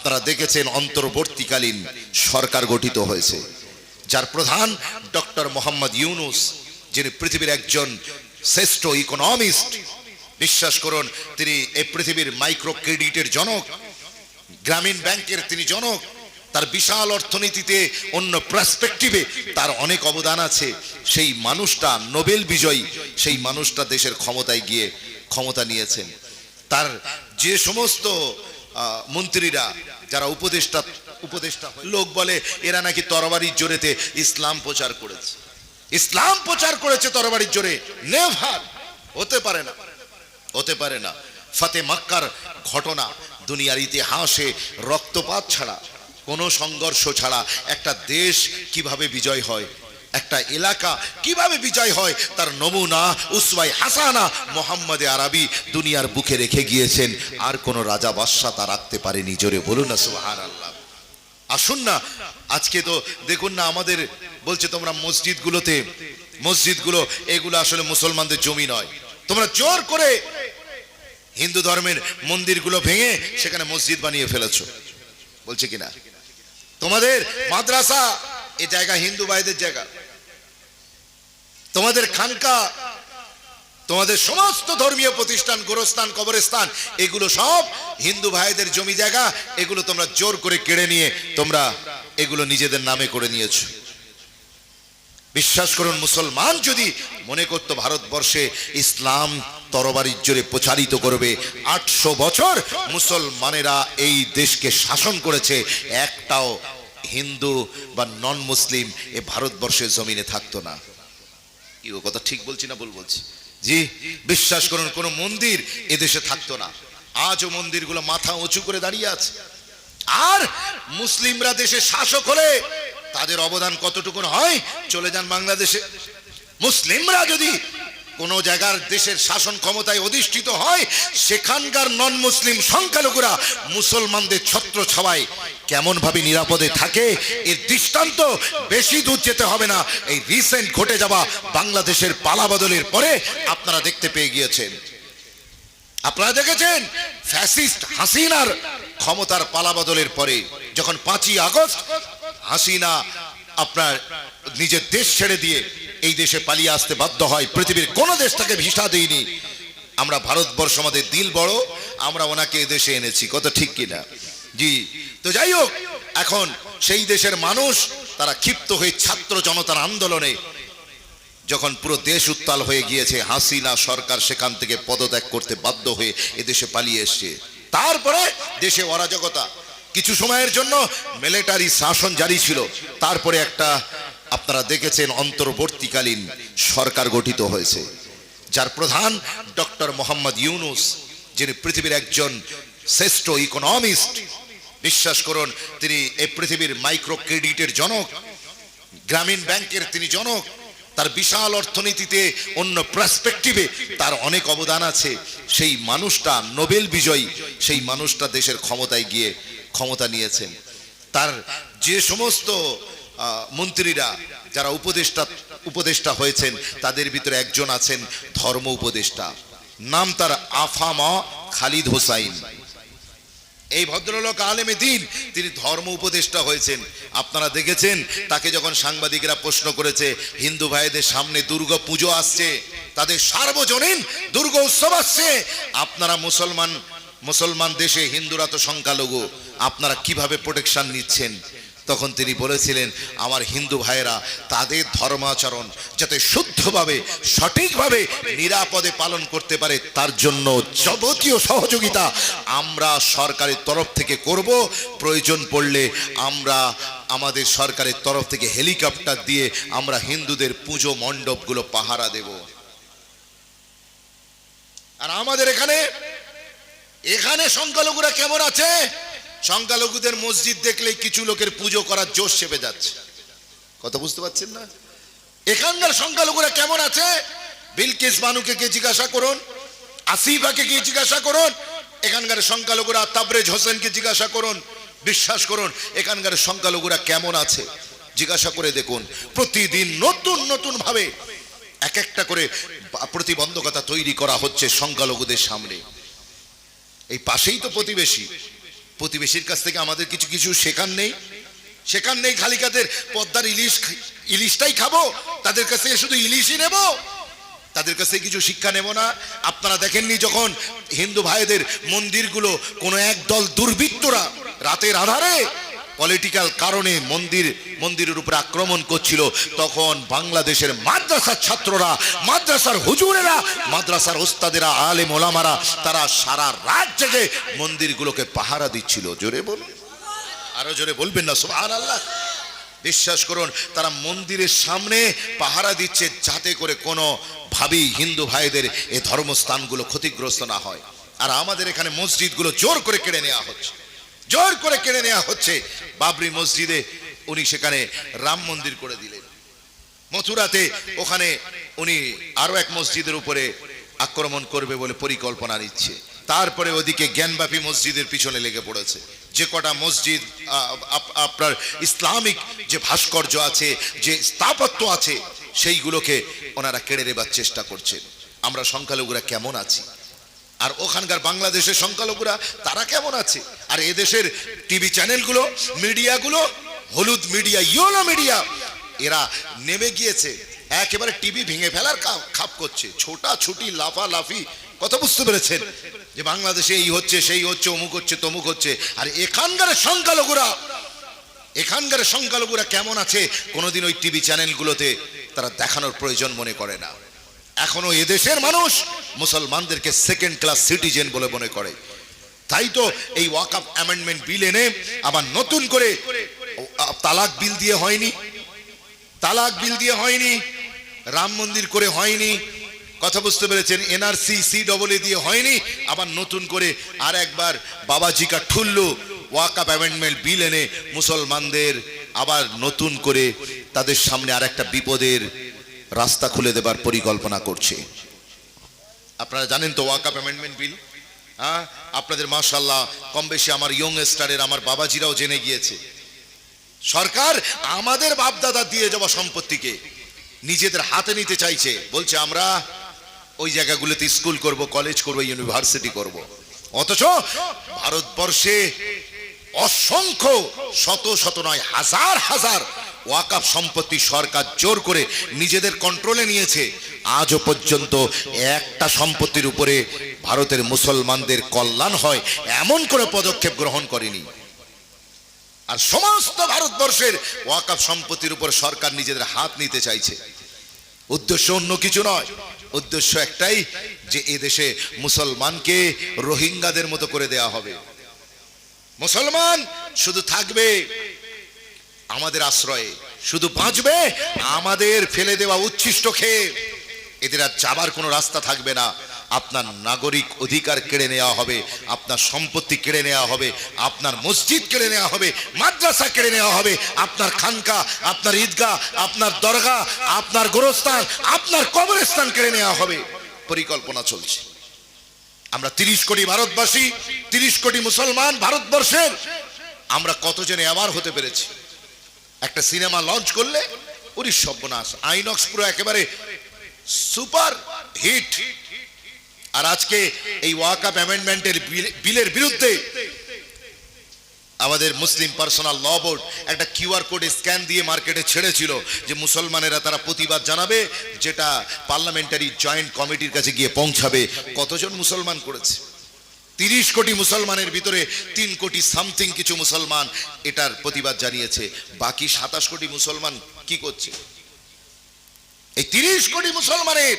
আপনারা দেখেছেন অন্তর্বর্তীকালীন সরকার গঠিত হয়েছে, যার প্রধান ডক্টর মোহাম্মদ ইউনুস, যিনি পৃথিবীর একজন শ্রেষ্ঠ ইকোনমিস্ট বিশ্বাস করুন, তিনি এই পৃথিবীর মাইক্রো ক্রেডিটের জনক, গ্রামীণ ব্যাংকের তিনি জনক, তার বিশাল অর্থনীতিতে অন্য পার্সপেক্টিভে তার অনেক অবদান আছে। সেই মানুষটা নোবেল বিজয়ী, সেই মানুষটা দেশের ক্ষমতায় গিয়ে ক্ষমতা নিয়েছেন। তার যে সমস্ত মন্ত্রীরা, যারা উপদেষ্টা উপদেষ্টা লোক বলে, এরা নাকি তরবারির জোরেতে ইসলাম প্রচার করেছে। ইসলাম প্রচার করেছে তরবারির জোরে। নেভার। হতে পারে না। হতে পারে না। ফাতে মাক্কার ঘটনা, দুনিয়ার ইতিহাসে রক্তপাত ছাড়া, কোনো সংঘর্ষ ছাড়া একটা দেশ কীভাবে বিজয় হয় একটা এলাকা কীভাবে বিজয় হয়, তার নমুনা উসওয়াই হাসানা মোহাম্মদে আরবি দুনিয়ার বুকে রেখে গিয়েছেন। আর কোনো রাজা বাদশাহ তা রাখতে পারেনি। জোরে বলুন না, সুবহানাল্লাহ। আসুন না, আজকে তো দেখুন না আমাদের বলছে তোমরা মসজিদগুলোতে, মসজিদগুলো, এগুলো আসলে মুসলমানদের জমি নয়। তোমরা জোর করে হিন্দু ধর্মের মন্দিরগুলো ভেঙে সেখানে মসজিদ বানিয়ে ফেলেছো। বলছে কিনা? তোমাদের মাদ্রাসা এ জায়গা, হিন্দু ভাইদের জায়গা। তোমাদের খানকা, তোমাদের সমস্ত ধর্মীয় প্রতিষ্ঠান, গোরস্থান, কবরস্থান, এগুলো সব হিন্দু ভাইদের জমি জায়গা, এগুলো তোমরা জোর করে কেড়ে নিয়ে তোমরা এগুলো নিজেদের নামে করে নিয়েছো। বিশ্বাস করুন, মুসলমান যদি মনে করতো ভারতবর্ষে ইসলাম তরবারির জোরে প্রচারিত করবে, আটশো বছর মুসলমানেরা এই দেশকে শাসন করেছে, একটাও হিন্দু বা নন মুসলিম এ ভারতবর্ষের জমিনে থাকতো না। কি ও কথা ঠিক বলছি না ভুল বলছি? জি, বিশ্বাস করুন, কোন মন্দির এদেশে থাকতো না। আজও মন্দিরগুলো মাথা উঁচু করে দাঁড়িয়ে আছে। আর মুসলিমরা দেশে শাসক হলে তাদের অবদান কতটুকু হয়? চলে যান বাংলাদেশে। মুসলিমরা যদি কোন জায়গার দেশের শাসন ক্ষমতায় অধিষ্ঠিত হয়, সেখানকার নন মুসলিম সংখ্যালঘুরা মুসলমানদের ছত্র ছাওয়ায় কেমন ভাবে নিরাপদে থাকে, এর দৃষ্টান্ত বেশি দূর যেতে হবে না। এই রিসেন্ট ঘটে যাওয়া বাংলাদেশের পালাবদলের পরে আপনারা দেখতে পেয়ে গিয়েছেন। আপনারা দেখেছেন? ফ্যাসিস্ট হাসিনার ক্ষমতার পালাবদলের পরে, যখন পাঁচই আগস্ট, হাসিনা আপনার নিজের দেশ ছেড়ে দিয়ে এই দেশে পালিয়ে আসতে বাধ্য হয়। পৃথিবীর কোনো দেশ তাকে ভিসা দেয়নি। আমরা ভারতবর্ষ আমাদের দিল বড়, আমরা ওনাকে দেশে এনেছি। কত ঠিক কিনা? জি। তো যাই হোক, এখন সেই দেশের মানুষ, তারা ক্ষিপ্ত হয়ে ছাত্র জনতার আন্দোলনে যখন পুরো দেশ উত্তাল হয়ে গিয়েছে, হাসিনা সরকার সেখান থেকে পদত্যাগ করতে বাধ্য হয়ে এদেশে পালিয়ে এসছে। তারপরে দেশে অরাজকতা। কিছু সময়ের জন্য মিলিটারি শাসন জারি ছিল। তারপরে একটা আপনারা দেখেছেন অন্তর্বর্তীকালীন সরকার গঠিত হয়েছে, যার প্রধান ডক্টর মোহাম্মদ ইউনুস, যিনি পৃথিবীর একজন শ্রেষ্ঠ ইকোনমিস্ট বিশ্বাস করুন, তিনি এই পৃথিবীর মাইক্রো ক্রেডিটের জনক, গ্রামীণ ব্যাংকের তিনি জনক, তার বিশাল অর্থনীতিতে অন্য পার্সপেক্টিভে তার অনেক অবদান আছে। সেই মানুষটা নোবেল বিজয়ী, সেই মানুষটা দেশের ক্ষমতায় গিয়ে ক্ষমতা নিয়েছেন। তার যে সমস্ত মন্ত্রীরা, যারা উপদেষ্টা উপদেষ্টা হয়েছেন, তাদের ভিতরে একজন আছেন ধর্ম উপদেষ্টা। নাম তার আফামা খালিদ হোসাইন। এই ভদ্রলোক আলেমে দিন, তিনি ধর্ম উপদেষ্টা হয়েছেন। আপনারা দেখেছেন, তাকে যখন সাংবাদিকরা প্রশ্ন করেছে, হিন্দু ভাইদের সামনে দুর্গা পুজো আসছে, তাদের সার্বজনীন দুর্গা উৎসব আসছে। আপনারা মুসলমান মুসলমান দেশে হিন্দুরা তো সংখ্যালঘু, আপনারা কীভাবে প্রোটেকশন নিচ্ছেন? তখন তিনি বলেছিলেন, আমার হিন্দু ভাইয়েরা, তাদের ধর্মাচরণ যাতে শুদ্ধভাবে, সঠিকভাবে, নিরাপদে পালন করতে পারে, তার জন্য যাবতীয় সহযোগিতা আমরা সরকারের তরফ থেকে করব। প্রয়োজন পড়লে আমরা আমাদের সরকারের তরফ থেকে হেলিকপ্টার দিয়ে আমরা হিন্দুদের পুজো মণ্ডপগুলো পাহারা দেব। আর আমাদের এখানে এখানে সংখ্যালঘুরা কেমন আছে? সংখ্যালঘুদের মসজিদ দেখলেই কিছু লোকের পুজো করার জোশ চেপে যাচ্ছে। কথা বুঝতে পারছেন না? এখানকার সংখ্যালঘুরা কেমন আছে? বিলকিস বানুকে কে জিজ্ঞাসা করুন, আসিফাকে কি জিজ্ঞাসা করুন, এখানকার সংখ্যালঘুরা তাবরেজ হোসেনকে জিজ্ঞাসা করুন, বিশ্বাস করুন, এখানকার সংখ্যালঘুরা কেমন আছে? জিজ্ঞাসা করে দেখুন। প্রতিদিন নতুন নতুন ভাবে এক একটা করে প্রতিবন্ধকতা তৈরি করা হচ্ছে সংখ্যালঘুদের সামনে। এই পাশেই তো প্রতিবেশী। প্রতিবেশীর কাছ থেকে আমাদের কিছু কিছু শেখার নেই। শেখার নেই, খালি কাদের পদ্মার ইলিশ ইলিশটাই খাব, তাদের কাছ থেকে শুধু ইলিশই নেব। তাদের কাছে কিছু শিক্ষা নেব না। আপনারা দেখেননি যখন হিন্দু ভাইদের মন্দিরগুলো কোনো এক দল দুর্বৃত্তরা রাতের আধারে পলিটিক্যাল কারণে মন্দির, মন্দিরের উপরে আক্রমণ করছিল। তখন বাংলাদেশের মাদ্রাসার ছাত্ররা, মাদ্রাসার হুজুরেরা, মাদ্রাসার ওস্তাদেরা আলে মোলামারা তারা সারা রাত জেগে মন্দিরগুলোকে পাহারা দিচ্ছিল। জোরে বলুন। আরও জোরে বলবেন না সুবহান আল্লাহ বিশ্বাস করুন, তারা মন্দিরের সামনে পাহারা দিচ্ছে যাতে করে কোনো ভাবেই হিন্দু ভাইদের এ ধর্মস্থানগুলো ক্ষতিগ্রস্ত না হয়। আর আমাদের এখানে মসজিদগুলো জোর করে কেড়ে নেওয়া হচ্ছে। জোর করে কেড়ে নেওয়া হচ্ছে। বাবরি মসজিদে উনি সেখানে রাম মন্দির করে দিলেন। মথুরাতে ওখানে উনি আরও এক মসজিদের উপরে আক্রমণ করবে বলে পরিকল্পনা নিচ্ছে। তারপরে ওদিকে জ্ঞানব্যাপী মসজিদের পিছনে লেগে পড়েছে। যে কটা মসজিদ আপনার ইসলামিক যে ভাস্কর্য আছে, যে স্থাপত্য আছে, সেইগুলোকে ওনারা কেড়ে নেবার চেষ্টা করছেন। আমরা সংখ্যালঘুরা কেমন আছি? আর ওখানকার বাংলাদেশের সংখ্যালঘুরা, তারা কেমন আছে? আর এদেশের টিভি চ্যানেলগুলো, মিডিয়াগুলো, হলুদ মিডিয়া, ইয়োলো মিডিয়া, এরা নেমে গিয়েছে। একেবারে টিভি ভেঙে ফেলার খাপ করছে। ছোটা ছুটি লাফা লাফি কথা বুঝতে পেরেছেন? যে বাংলাদেশে এই হচ্ছে, সেই হচ্ছে, অমুক হচ্ছে, তমুক হচ্ছে। আর এখানকার সংখ্যালঘুরা এখানকার সংখ্যালঘুরা কেমন আছে? কোনোদিন ওই টিভি চ্যানেলগুলোতে তারা দেখানোর প্রয়োজন মনে করে না। এখনও এদেশের মানুষ মুসলমানদেরকে সেকেন্ড ক্লাস সিটিজেন বলে মনে করে। তাই তো এই ওয়াকআপ অ্যামেন্ডমেন্ট বিল এনে আবার নতুন করে তালাক বিল দিয়ে হয়নি। তালাক বিল দিয়ে হয়নি, রাম মন্দির করে হয়নি, কথা বুঝতে পেরেছেন এনআরসি সি ডবল দিয়ে হয়নি, আবার নতুন করে আর একবার বাবাজি কা ঠুল্লু ওয়াকাপ অ্যামেন্ডমেন্ট বিল এনে মুসলমানদের আবার নতুন করে তাদের সামনে আর একটা বিপদের রাস্তা খুলে দেবার পরিকল্পনা করছে। আপনারা জানেন তো ওয়াকাপ অ্যামেন্ডমেন্ট বিল হ্যাঁ? আপনাদের মাশাল্লাহ কম বেশি আমার ইয়ং স্টারের আমার বাবাজিরাও জেনে গিয়েছে। সরকার আমাদের বাপদাদা দিয়ে যাওয়া সম্পত্তিকে নিজেদের হাতে নিতে চাইছে। বলছে, আমরা ওই জায়গাগুলোতে স্কুল করব কলেজ করব ইউনিভার্সিটি করব। অথচ ভারতবর্ষে অসংখ্য শত শত নয়, হাজার হাজার ওয়াকাফ সম্পত্তি সরকার জোর করে নিজেদের কন্ট্রোলে নিয়েছে। আজও পর্যন্ত একটা সম্পত্তির উপরে ভারতের মুসলমানদের কল্যাণ হয়, এমন কোনো পদক্ষেপ গ্রহণ করেনি। আর সমস্ত ভারতবর্ষের ওয়াকাফ সম্পত্তির উপর সরকার নিজেদের হাত নিতে চাইছে। উদ্দেশ্য অন্য কিছু নয়। উদ্দেশ্য একটাই যে এদেশে মুসলমানকে রোহিঙ্গাদের মতো করে দেয়া হবে। মুসলমান শুধু থাকবে আমাদের আশ্রয়ে। শুধু বাঁচবে, আমাদের ফেলে দেওয়া উচ্ছিষ্ট খেয়ে এদের আর যাবার কোনো রাস্তা থাকবে না। আপনার নাগরিক অধিকার কেড়ে নেওয়া হবে, আপনার সম্পত্তি কেড়ে নেওয়া হবে, আপনার মসজিদ কেড়ে নেওয়া হবে, মাদ্রাসা কেড়ে নেওয়া হবে, আপনার খানকা, আপনার ঈদগাহ, আপনার দরগা আপনার গোরস্থান, আপনার কবরস্থান কেড়ে নেওয়া হবে। পরিকল্পনা চলছে। আমরা তিরিশ কোটি ভারতবাসী, তিরিশ কোটি মুসলমান ভারতবর্ষের। আমরা কতজনে আবার হতে পেরেছি? একটা সিনেমা লঞ্চ করলে ওরি সর্বনাশ। আইনক্স পুরো একেবারে সুপার হিট। আর আজকে এই ওয়াকাপ অ্যামেন্ডমেন্টের বিলের বিরুদ্ধে আমাদের মুসলিম পার্সোনাল ল বোর্ড একটা কিউআর কোড স্ক্যান দিয়ে মার্কেটে ছেড়েছিল যে মুসলমানেরা তারা প্রতিবাদ জানাবে, যেটা পার্লামেন্টারি জয়েন্ট কমিটির কাছে গিয়ে পৌঁছাবে। কতজন মুসলমান করেছে? তিরিশ কোটি মুসলমানের ভিতরে তিন কোটি সামথিং কিছু মুসলমান এটার প্রতিবাদ জানিয়েছে। বাকি সাতাশ কোটি মুসলমান কি করছে? এই তিরিশ কোটি মুসলমানের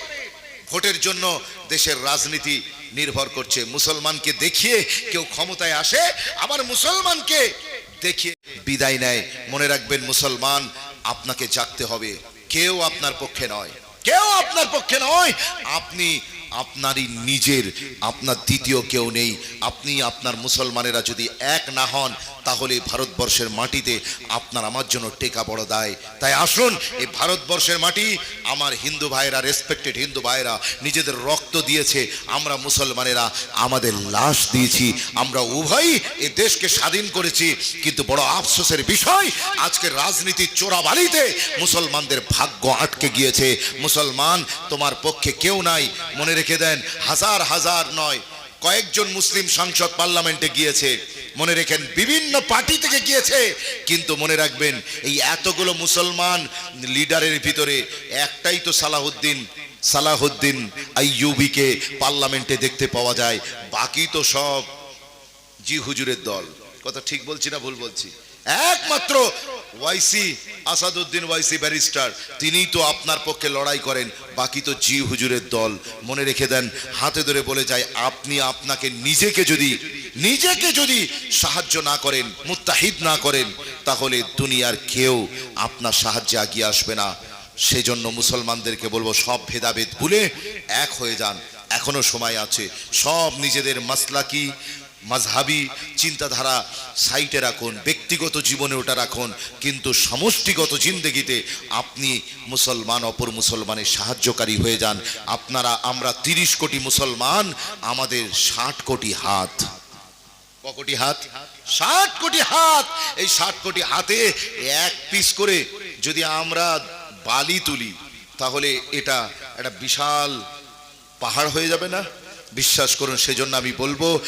ভোটের জন্য দেশের রাজনীতি নির্ভর করছে। মুসলমানকে দেখিয়ে কেউ ক্ষমতায় আসে, আবার মুসলমানকে দেখিয়ে বিদায় নেয়। মনে রাখবেন, মুসলমান আপনাকে জাগতে হবে। কেউ আপনার পক্ষে নয়। কেউ আপনার পক্ষে নয়, আপনি আপনারই নিজের, আপনার দ্বিতীয় কেউ নেই। আপনি আপনার মুসলমানেরা যদি এক না হন, তাহলে ভারতবর্ষের মাটিতে আপনার আমার জন্য টেকা বড় দায়। তাই আসুন, এই ভারতবর্ষের মাটি, আমার হিন্দু ভাইয়েরা রেসপেক্টেড হিন্দু ভাইয়েরা, নিজেদের রক্ত দিয়েছে। আমরা মুসলমানেরা আমাদের লাশ দিয়েছি। আমরা উভয়ই এ দেশকে স্বাধীন করেছি। কিন্তু বড় আফসোসের বিষয়, আজকে রাজনীতির চোরাবালিতে মুসলমানদের ভাগ্য আটকে গিয়েছে। মুসলমান, তোমার পক্ষে কেউ নাই। মনে রেখে দেন। হাজার হাজার নয়, কয়েকজন মুসলিম সাংসদ পার্লামেন্টে গিয়েছে। মনে রেখেন বিভিন্ন পার্টি থেকে গিয়েছে। কিন্তু মনে রাখবেন, এই এতগুলো মুসলমান লিডারের ভিতরে একটাই তো সালাহুদ্দিন। সালাহুদ্দিন আইয়ুবিকে পার্লামেন্টে দেখতে পাওয়া যায়। বাকি তো সব জি হুজুরের দল। কথা ঠিক বলছি না ভুল বলছি? একমাত্র ওয়াইসি, আসাদুদ্দিন ওয়াইসি ব্যারিস্টার। তিনিই তো আপনার পক্ষে লড়াই করেন, বাকি তো জি হুজুরের দল। মনে রেখে দেন, হাতে ধরে বলে যায়, আপনি আপনাকে নিজেকে যদি নিজেকে যদি সাহায্য না করেন, মুত্তাহিদ না করেন, তাহলে দুনিয়ার কেউ আপনার সাহায্যে এগিয়ে আসবে না। সেজন্য মুসলমানদেরকে বলব, সব ভেদাভেদ ভুলে এক হয়ে যান। এখনও সময় আছে। সব নিজেদের মাসলাকি মাঝহাবি চিন্তাধারা সাইটে রাখুন, ব্যক্তিগত জীবনে ওটা রাখুন, কিন্তু সমষ্টিগত জিন্দগিতে আপনি মুসলমান, অপর মুসলমানের সাহায্যকারী হয়ে যান। আপনারা, আমরা তিরিশ কোটি মুসলমান, আমাদের ষাট কোটি হাত। কোটি হাত? ষাট কোটি হাত! এই ষাট কোটি হাতে এক পিস করে যদি আমরা বালি তুলি, তাহলে এটা একটা বিশাল পাহাড় হয়ে যাবে না? বিশ্বাস করুন, সেজন্য আমি বলব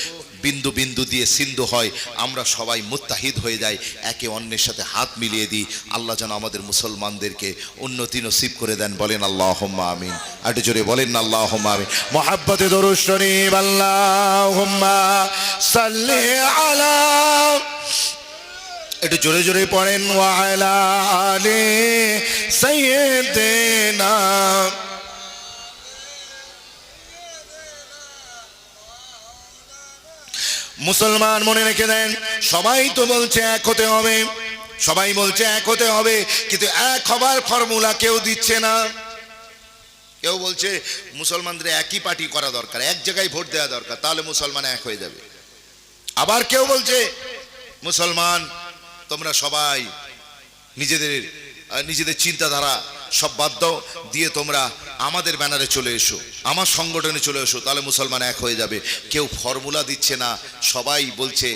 বিন্দু বিন্দু দিয়ে সিন্ধু হয়, আমরা সবাই মুত্তাহিদ হয়ে যাই, একে অন্যের সাথে হাত মিলিয়ে দিই, আল্লাহ যেন আমাদের মুসলমানদেরকে উন্নতি নসিব করে দেন, বলেন আল্লাহ আমিন। একটু জোরে বলেন না আল্লাহ আমিন। মোহাব্বতে সাল্লি একটু জোরে জোরে পড়েন ওয়ালা আলে সাইয়্যিদিনা মুসলমান মনে রেখে দেন, সবাই তো বলছে এক হতে হবে। সবাই বলছে এক হতে হবে, কিন্তু এক হবার ফর্মুলা কেউ দিচ্ছে না। কেউ বলছে মুসলমানদের একই পার্টি করা দরকার, এক জায়গায় ভোট দেওয়া দরকার, তাহলে মুসলমান এক হয়ে যাবে। আবার কেউ বলছে, মুসলমান, তোমরা সবাই নিজেদের নিজেদের চিন্তাধারা সব বাদ দিয়ে তোমরা আমাদের ব্যানারে চলে এসো, আমার সংগঠনে চলে এসো, তাহলে মুসলমান এক হয়ে যাবে। কেউ ফর্মুলা দিচ্ছে না, সবাই বলছে,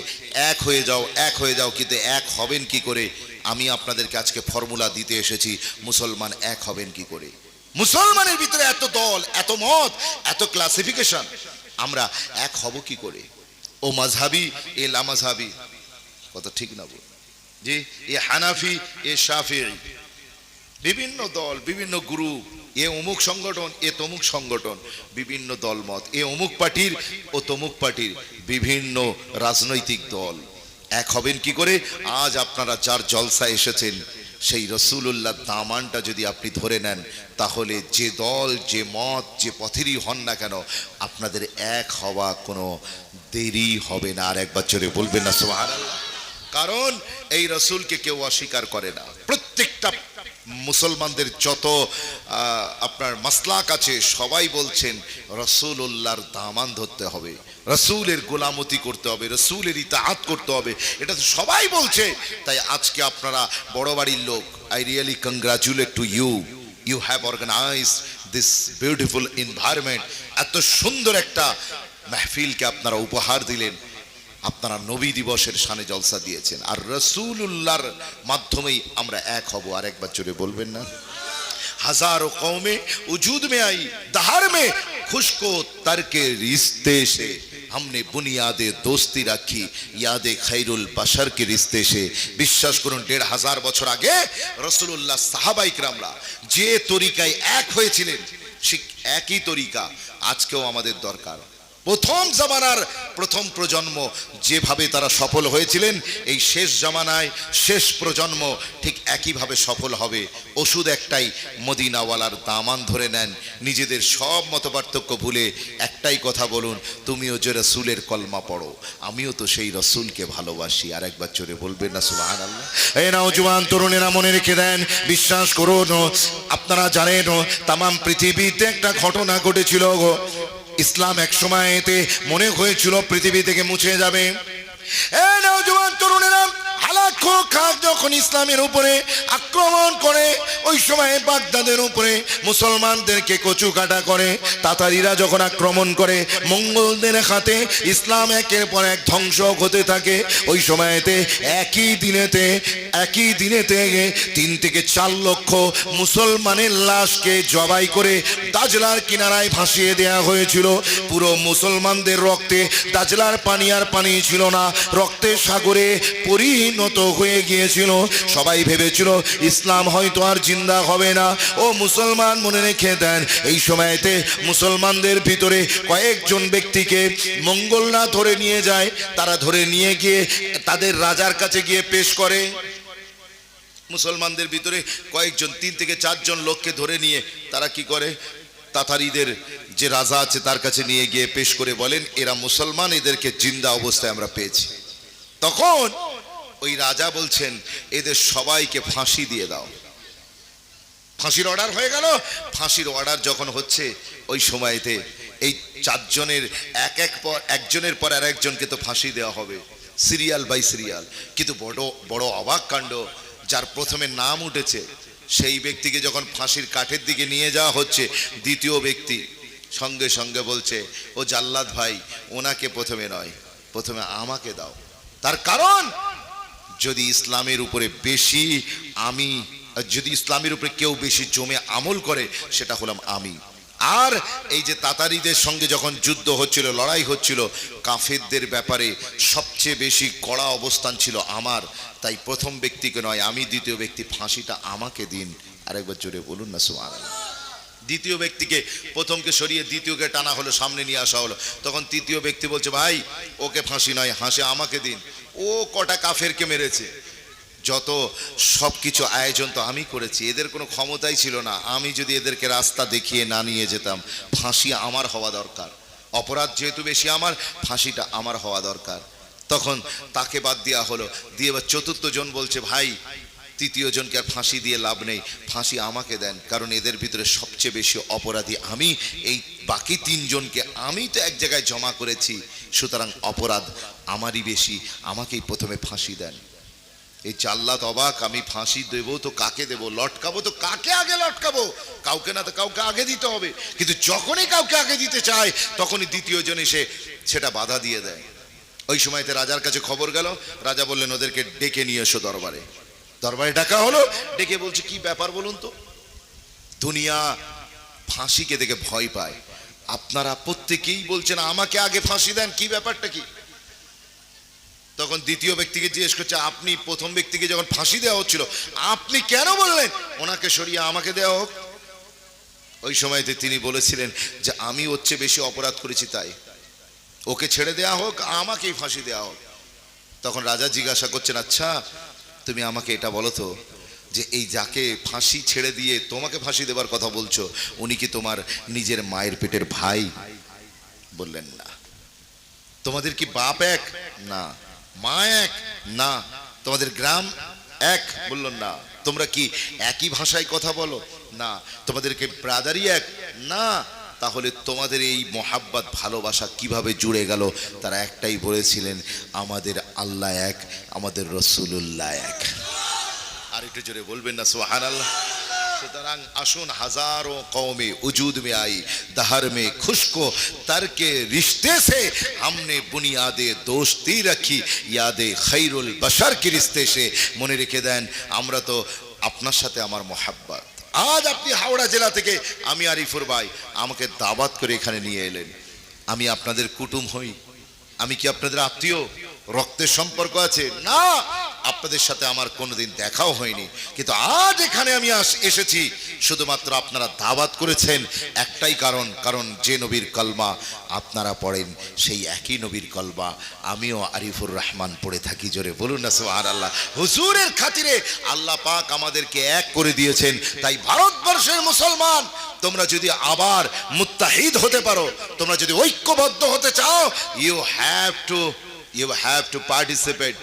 এক হয়ে যাও, এক হয়ে যাও, কিন্তু এক হবেন কি করে? আমি আপনাদেরকে আজকে ফর্মুলা দিতে এসেছি, মুসলমান এক হবেন কি করে? মুসলমানের ভিতরে এত দল, এত মত, এত ক্লাসিফিকেশন আমরা এক হব কি করে? ও মাঝহাবি, এ লামাঝহাবি কথা ঠিক না বল জি, এ হানাফি, এ শাফি। বিভিন্ন দল, বিভিন্ন গ্রুপ এ অমুক সংগঠন, এ তমুক সংগঠন, বিভিন্ন দলমত। এ অমুক পার্টির, ও তমুক পার্টির বিভিন্ন রাজনৈতিক দল। এক হবেন কি করে? আজ আপনারা যার জলসা এসেছেন, সেই রসুল্লাহ দামানটা যদি আপনি ধরে নেন, তাহলে যে দল, যে মত, যে পথেরই হন না কেন, আপনাদের এক হওয়া কোনো দেরি হবে না। আর একবার চলে বলবেন না সোহার কারণ এই রসুলকে কেউ অস্বীকার করে না। প্রত্যেকটা মুসলমানদের যত আপনার মাসলাক আছে, সবাই বলছেন রসুল উল্লাহর দামান ধরতে হবে, রসুলের গোলামতি করতে হবে, রসুলের ইতাহাত করতে হবে, এটা তো সবাই বলছে। তাই আজকে আপনারা বড় বাড়ির লোক I really congratulate to you you have organize this beautiful environment এত সুন্দর একটা মেহফিলকে আপনারা উপহার দিলেন। আপনারা নবী দিবসের সানে জলসা দিয়েছেন আর রসুল্লাহর মাধ্যমেই আমরা এক হব আর একবার জোরে বলবেন না हजारों कौमें वजूद में आई दहार में खुश को तरके रिश्ते से हमने बुनियादे दोस्ती রাখি ইয়াদে খাইরুল বাশার কে রিস্তে সে বিশ্বাস করুন দেড় হাজার বছর আগে রসুল্লাহ সাহাবাই রামরা যে তরিকায় এক হয়েছিলেন ঠিক একই তরিকা আজকেও আমাদের দরকার প্রথম জামানার প্রথম প্রজন্ম যেভাবে তারা সফল হয়েছিলেন, এই শেষ জামানায় শেষ প্রজন্ম ঠিক একইভাবে সফল হবে। ওষুধ একটাই, মদিনাওয়ালার দামান ধরে নেন। নিজেদের সব মতপার্থক্য ভুলে একটাই কথা বলুন, তুমিও যে রসুলের কলমা পড়ো, আমিও তো সেই রসুলকে ভালোবাসি। আর একবার চোরে বলবেন না সুবাহান আল্লাহ এই নাও জুয়ান তরুণেরা মনে রেখে দেন, বিশ্বাস করুন। আপনারা জানেন তাম পৃথিবীতে একটা ঘটনা ঘটেছিল গো। ইসলাম এক সময় এতে মনে হয়েছিল পৃথিবী থেকে মুছে যাবে। এ নওজোয়ান তরুণেরা খাক যখন ইসলামের উপরে আক্রমণ করে, ওই সময় বাগদাদের উপরে মুসলমানদেরকে কচু কাটা করে, তাতারিরা যখন আক্রমণ করে, মঙ্গলদের হাতে ইসলাম একের পর এক ধ্বংস হতে থাকে, ওই সময়তে একই দিনেতে একই দিনেতে তিন থেকে চার লক্ষ মুসলমানের লাশকে জবাই করে দাজলার কিনারায় ভাসিয়ে দেয়া হয়েছিল। পুরো মুসলমানদের রক্তে দাজলার পানি আর পানি ছিল না, রক্তের সাগরে পরিণত হয়ে গিয়েছিল। সবাই ভেবেছিল, ইসলাম হয়তো আর জিন্দা হবে না। ও মুসলমান মনে রেখে দেন, এই সময়তে মুসলমানদের ভিতরে কয়েকজন ব্যক্তিকে মঙ্গলরা ধরে নিয়ে যায়, তারা ধরে নিয়ে গিয়ে তাদের রাজার কাছে গিয়ে পেশ করে। মুসলমানদের ভিতরে কয়েকজন, তিন থেকে চারজন লোককে ধরে নিয়ে তারা কি করে? তাতারিদের যে রাজা আছে তার কাছে নিয়ে গিয়ে পেশ করে বলেন, এরা মুসলমান, এদেরকে জিন্দা অবস্থায় আমরা পেয়েছি। তখন ওই রাজা বলছেন, এদের সবাইকে ফাঁসি দিয়ে দাও। ফাঁসির অর্ডার হয়ে গেল। ফাঁসির অর্ডার যখন হচ্ছে, ওই সময়তে এই চারজনের এক এক পর, একজনের পর আর একজনকে তো ফাঁসি দেওয়া হবে, সিরিয়াল বাই সিরিয়াল। কিন্তু বড় বড় অবাক কাণ্ড, যার প্রথমে নাম উঠেছে, সেই ব্যক্তিকে যখন ফাঁসির কাঠের দিকে নিয়ে যাওয়া হচ্ছে, দ্বিতীয় ব্যক্তি সঙ্গে সঙ্গে বলছে, ও জাল্লাদ ভাই, ওনাকে প্রথমে নয়, প্রথমে আমাকে দাও। তার কারণ যদি ইসলামের উপরে বেশি আমি, যদি ইসলামের উপরে কেউ বেশি জমে আমল করে, সেটা হলাম আমি। আর এই যে তাতারিদের সঙ্গে যখন যুদ্ধ হচ্ছিল, লড়াই হচ্ছিল, কাফেরদের ব্যাপারে সবচেয়ে বেশি কড়া অবস্থান ছিল আমার। তাই প্রথম ব্যক্তিকে নয়, আমি দ্বিতীয় ব্যক্তি, ফাঁসিটা আমাকে দিন। আরেকবার জোরে বলুন না সুমান দ্বিতীয় ব্যক্তিকে প্রথমকে সরিয়ে দ্বিতীয়কে টানা হলো, সামনে নিয়ে আসা হলো। তখন তৃতীয় ব্যক্তি বলছে, ভাই, ওকে ফাঁসি নয়, হাসে, আমাকে দিন। ও কটা কাফেরকে মেরেছে। যত সব কিছু আয়োজন তো আমি করেছি, এদের কোনো ক্ষমতাই ছিল না। আমি যদি এদেরকে রাস্তা দেখিয়ে না নিয়ে যেতাম, ফাঁসি আমার হওয়া দরকার। অপরাধ যেহেতু বেশি আমার, ফাঁসিটা আমার হওয়া দরকার। তখন তাকে বাদ দেওয়া হলো। দিয়ে এবার চতুর্থ জন বলছে, ভাই তৃতীয় জনকে আর ফাঁসি দিয়ে লাভ নেই। ফাঁসি আমাকে দেন, কারণ এদের ভিতরে সবচেয়ে বেশি অপরাধী আমি। এই বাকি তিনজনকে আমি তো এক জায়গায় জমা করেছি। সুতরাং অপরাধ আমারই বেশি, আমাকেই প্রথমে ফাঁসি দেন। এই জাল্লাত অবাক, আমি ফাঁসি দেবো তো কাকে দেবো? লটকাবো তো কাকে আগে লটকাবো? কাউকে না তো কাউকে আগে দিতে হবে। কিন্তু যখনই কাউকে আগে দিতে চায়, তখনই দ্বিতীয় জন এসে সেটা বাধা দিয়ে দেয়। ওই সময়তে রাজার কাছে খবর গেল। রাজা বললেন, ওদেরকে ডেকে নিয়ে এসো দরবারে। দরবারে ডাকা হলো, ডেকে বলছে, কি ব্যাপার বলুন তো? দুনিয়া ফাঁসিকে দেখে ভয় পায়। আপনারা প্রত্যেকেই বলছেন, আমাকে আগে ফাঁসি দেন, কি ব্যাপারটা কি? তখন দ্বিতীয় ব্যক্তিকে জিজ্ঞেস করছে, আপনি প্রথম ব্যক্তিকে যখন ফাঁসি দেওয়া হচ্ছিল, আপনি কেন বললেন? ওনাকে সরিয়ে আমাকে দেওয়া হোক। ওই সময়তে তিনি বলেছিলেন যে, আমি হচ্ছে বেশি অপরাধ করেছি তাই। ওকে ছেড়ে দেওয়া হোক, আমাকেই ফাঁসি দেওয়া হোক। তখন রাজা জিজ্ঞাসা করছেন আচ্ছা তুমি আমাকে এটা বলো তো, যে এই যাকে ফাঁসি ছেড়ে দিয়ে তোমাকে ফাঁসি দেবার কথা বলছো, উনি কি তোমার নিজের মায়ের পেটের ভাই? বললেন না। তোমাদের কি বাপ এক? না। মা এক? না। তোমাদের গ্রাম এক? বলল না। তোমরা কি একই ভাষায় কথা বলো? না। তোমাদেরকে ব্রাদারি এক? না। তাহলে তোমাদের এই মোহাব্বত ভালোবাসা কিভাবে জুড়ে গেল তারা একটাই বলেছিলেন আমাদের আল্লাহ এক আমাদের রসুল্লাহ এক আর একটু জোরে বলবেন না সোহান আল্লাহ সুতরাং আসুন হাজারো কৌমে উজুদ में आई दहर में खुशको तर के रिश्ते से हमने बुनियादे दोस्ती रखी यादे खैरुल बशर की रिश्ते से মনে রেখে দেন আমরা তো আপনার সাথে আমার মোহাব্বত আজ আপনি হাওড়া জেলা থেকে আমি আরিফুর ভাই আমাকে দাবাত করে এখানে নিয়ে এলেন। আমি আপনাদের কুটুম হই। আমি কি আপনাদের আত্মীয়? রক্তের সম্পর্ক আছে? না! আপনাদের সাথে আমার কোনোদিন দেখাও হয়নি। কিন্তু আজ এখানে আমি আস- এসেছি। শুধুমাত্র আপনারা দাওয়াত করেছেন, একটাই কারণ কারণ যে নবীর কলমা আপনারা পড়েন, সেই একই নবীর কলমা আমিও আরিফুর রহমান পড়ে থাকি, জোরে বলুন না সোহার আল্লাহ হুজুরের খাতিরে আল্লাহ পাক আমাদেরকে এক করে দিয়েছেন। তাই ভারতবর্ষের মুসলমান, তোমরা যদি আবার মুত্তাহিদ হতে পারো, তোমরা যদি ঐক্যবদ্ধ হতে চাও you have to you have to participate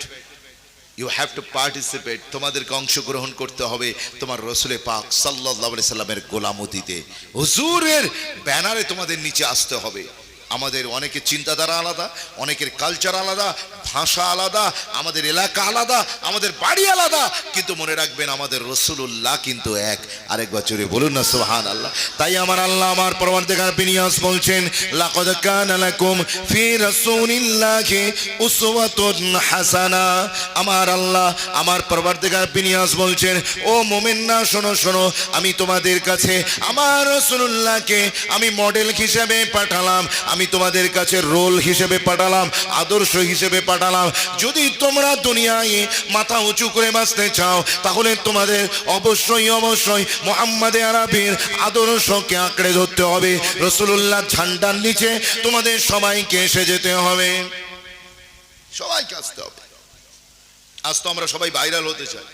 you have to participate তোমাদেরকে অংশগ্রহণ করতে হবে তোমার রসুলে পাক সাল্লাহ সাল্লামের গোলামতিতে। হুজুরের ব্যানারে তোমাদের নিচে আসতে হবে। আমাদের অনেকের চিন্তাধারা আলাদা, অনেকের কালচার আলাদা, ভাষা আলাদা, আমাদের এলাকা আলাদা, আমাদের বাড়ি আলাদা। কিন্তু মনে রাখবেন আমাদের রসুল্লাহ কিন্তু এক। আরেক বছরে বলুন না সোহান আল্লাহ তাই আমার আল্লাহ আমার পরবর্তীকার বিনিয়াস বলছেন হাসানা। আমার আল্লাহ আমার পরবর্তীকার বিনিয়াস বলছেন, ও মুমিনরা শোনো শোনো, আমি তোমাদের কাছে আমার রসুল্লাহকে আমি মডেল হিসেবে পাঠালাম। আমি তোমাদের কাছে রোল হিসেবে পাঠালাম, আদর্শ হিসেবে পাঠালাম। যদি তোমরা দুনিয়ায় মাথা উঁচু করে বাঁচতে চাও, তাহলে তোমাদের অবশ্যই অবশ্যই মোহাম্মদে আরবির আদর্শকে আঁকড়ে ধরতে হবে। রসুল্লাহ ঝান্ডার নিচে তোমাদের সবাইকে এসে যেতে হবে। সবাইকে আসতে হবে। আজ তো আমরা সবাই ভাইরাল হতে চাই।